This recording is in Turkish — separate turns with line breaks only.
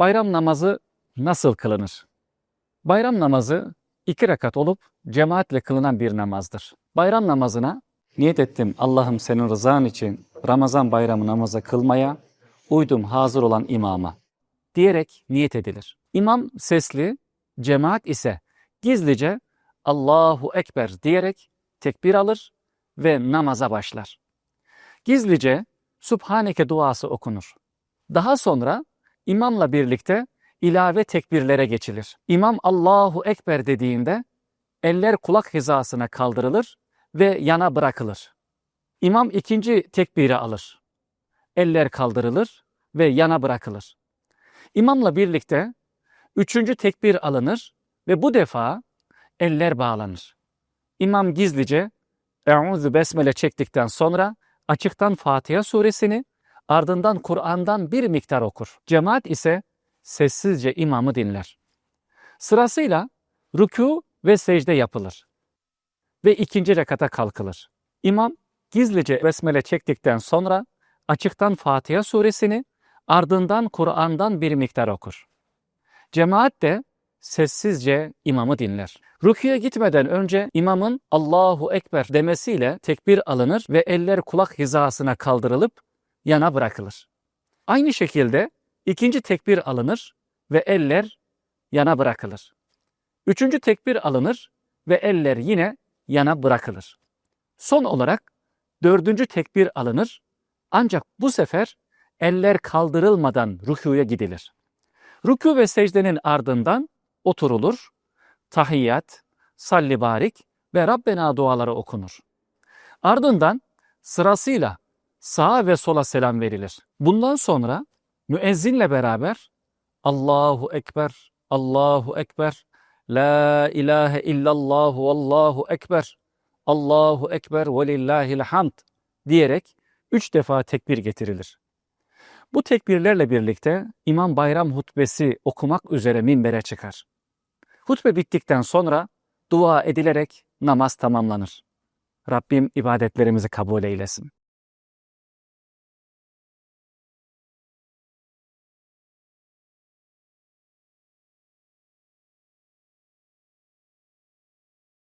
Bayram namazı nasıl kılınır? Bayram namazı iki rekat olup cemaatle kılınan bir namazdır. Bayram namazına niyet ettim Allah'ım senin rızan için Ramazan bayramı namazı kılmaya, uydum hazır olan imama diyerek niyet edilir. İmam sesli, cemaat ise gizlice Allahu Ekber diyerek tekbir alır ve namaza başlar. Gizlice Subhaneke duası okunur. Daha sonra imamla birlikte ilave tekbirlere geçilir. İmam Allahu Ekber dediğinde eller kulak hizasına kaldırılır ve yana bırakılır. İmam ikinci tekbiri alır. Eller kaldırılır ve yana bırakılır. İmamla birlikte üçüncü tekbir alınır ve bu defa eller bağlanır. İmam gizlice Eûzü Besmele çektikten sonra açıktan Fatiha suresini ardından Kur'an'dan bir miktar okur. Cemaat ise sessizce imamı dinler. Sırasıyla rükû ve secde yapılır ve ikinci rekata kalkılır. İmam gizlice besmele çektikten sonra açıktan Fatiha suresini ardından Kur'an'dan bir miktar okur. Cemaat de sessizce imamı dinler. Rüküye gitmeden önce imamın Allahu Ekber demesiyle tekbir alınır ve eller kulak hizasına kaldırılıp yana bırakılır. Aynı şekilde ikinci tekbir alınır ve eller yana bırakılır. Üçüncü tekbir alınır ve eller yine yana bırakılır. Son olarak dördüncü tekbir alınır ancak bu sefer eller kaldırılmadan rükûya gidilir. Rükû ve secdenin ardından oturulur, tahiyyat, salli barik ve Rabbena duaları okunur. Ardından sırasıyla sağa ve sola selam verilir. Bundan sonra müezzinle beraber Allahu Ekber, Allahu Ekber, La ilahe illallah vallahu ekber, Allahu ekber ve lillahil hamd diyerek üç defa tekbir getirilir. Bu tekbirlerle birlikte İmam Bayram hutbesi okumak üzere minbere çıkar. Hutbe bittikten sonra dua edilerek namaz tamamlanır. Rabbim ibadetlerimizi kabul eylesin.